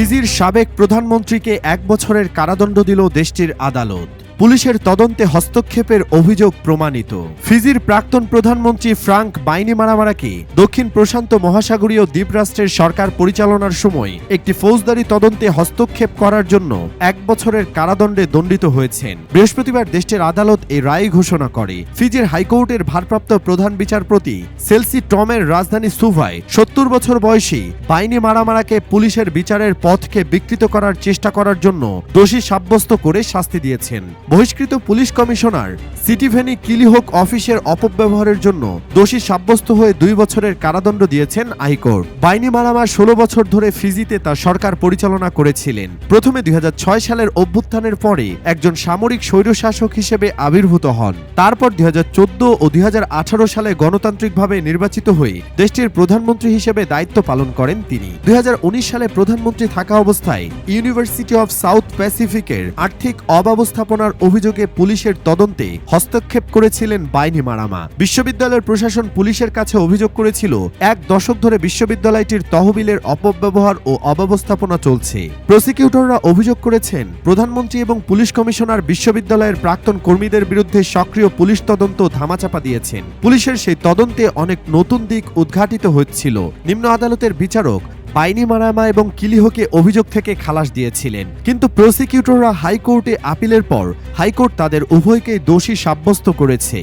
ফিজির সাবেক প্রধানমন্ত্রীকে এক বছরের কারাদণ্ড দিল দেশটির আদালত। পুলিশের তদন্তে হস্তক্ষেপের অভিযোগ প্রমাণিত। ফিজির প্রাক্তন প্রধানমন্ত্রী ফ্রাঙ্ক বাইনি মারামারাকে দক্ষিণ প্রশান্ত মহাসাগরীয় দ্বীপরাষ্ট্রের সরকার পরিচালনার সময় একটি ফৌজদারি তদন্তে হস্তক্ষেপ করার জন্য এক বছরের কারাদণ্ডে দণ্ডিত হয়েছেন। বৃহস্পতিবার দেশটির আদালত এই রায় ঘোষণা করে। ফিজির হাইকোর্টের ভারপ্রাপ্ত প্রধান বিচারপতি সেলসি টমের রাজধানী সুভায় সত্তর বছর বয়সী বাইনি মারামারাকে পুলিশের বিচারের পথকে বিকৃত করার চেষ্টা করার জন্য দোষী সাব্যস্ত করে শাস্তি দিয়েছেন। বহিষ্কৃত পুলিশ কমিশনার সিটিভেনি কিলিহোক অফিসের অপব্যবহারের জন্য দোষী সাব্যস্ত হয়ে দুই বছরের কারাদণ্ড দিয়েছেন হাইকোর্ট। বাইনি মারামার ষোলো বছর ধরে ফিজিতে তার সরকার পরিচালনা করেছিলেন। প্রথমে দুই হাজার ছয় সালের অভ্যুত্থানের পরে একজন সামরিক স্বৈরশাসক হিসেবে আবির্ভূত হন। তারপর দুই হাজার চোদ্দ ও দুই হাজার আঠারো সালে গণতান্ত্রিকভাবে নির্বাচিত হয়ে দেশটির প্রধানমন্ত্রী হিসেবে দায়িত্ব পালন করেন তিনি। দুই হাজার উনিশ সালে প্রধানমন্ত্রী থাকা অবস্থায় ইউনিভার্সিটি অফ সাউথ প্যাসিফিকের আর্থিক অব্যবস্থাপনার অভিযোগে পুলিশের তদন্তে হস্তক্ষেপ করেছিলেন বাইনি মারামা। বিশ্ববিদ্যালয়ের প্রশাসন পুলিশের কাছে অভিযোগ করেছিল, এক দশক ধরে বিশ্ববিদ্যালয়টির তহবিলের অপব্যবহার ও অব্যবস্থাপনা চলছে। প্রসিকিউটররা অভিযোগ করেছেন, প্রধানমন্ত্রী এবং পুলিশ কমিশনার বিশ্ববিদ্যালয়ের প্রাক্তন কর্মীদের বিরুদ্ধে সক্রিয় পুলিশ তদন্ত ধামাচাপা দিয়েছেন। পুলিশের সেই তদন্তে অনেক নতুন দিক উদ্ঘাটিত হচ্ছিল। নিম্ন আদালতের বিচারক বাইনি মারামা এবং কিলিহোকে অভিযোগ থেকে খালাস দিয়েছিলেন। কিন্তু প্রসিকিউটররা হাইকোর্টে আপিলের পর হাইকোর্ট তাদের উভয়কে দোষী সাব্যস্ত করেছে।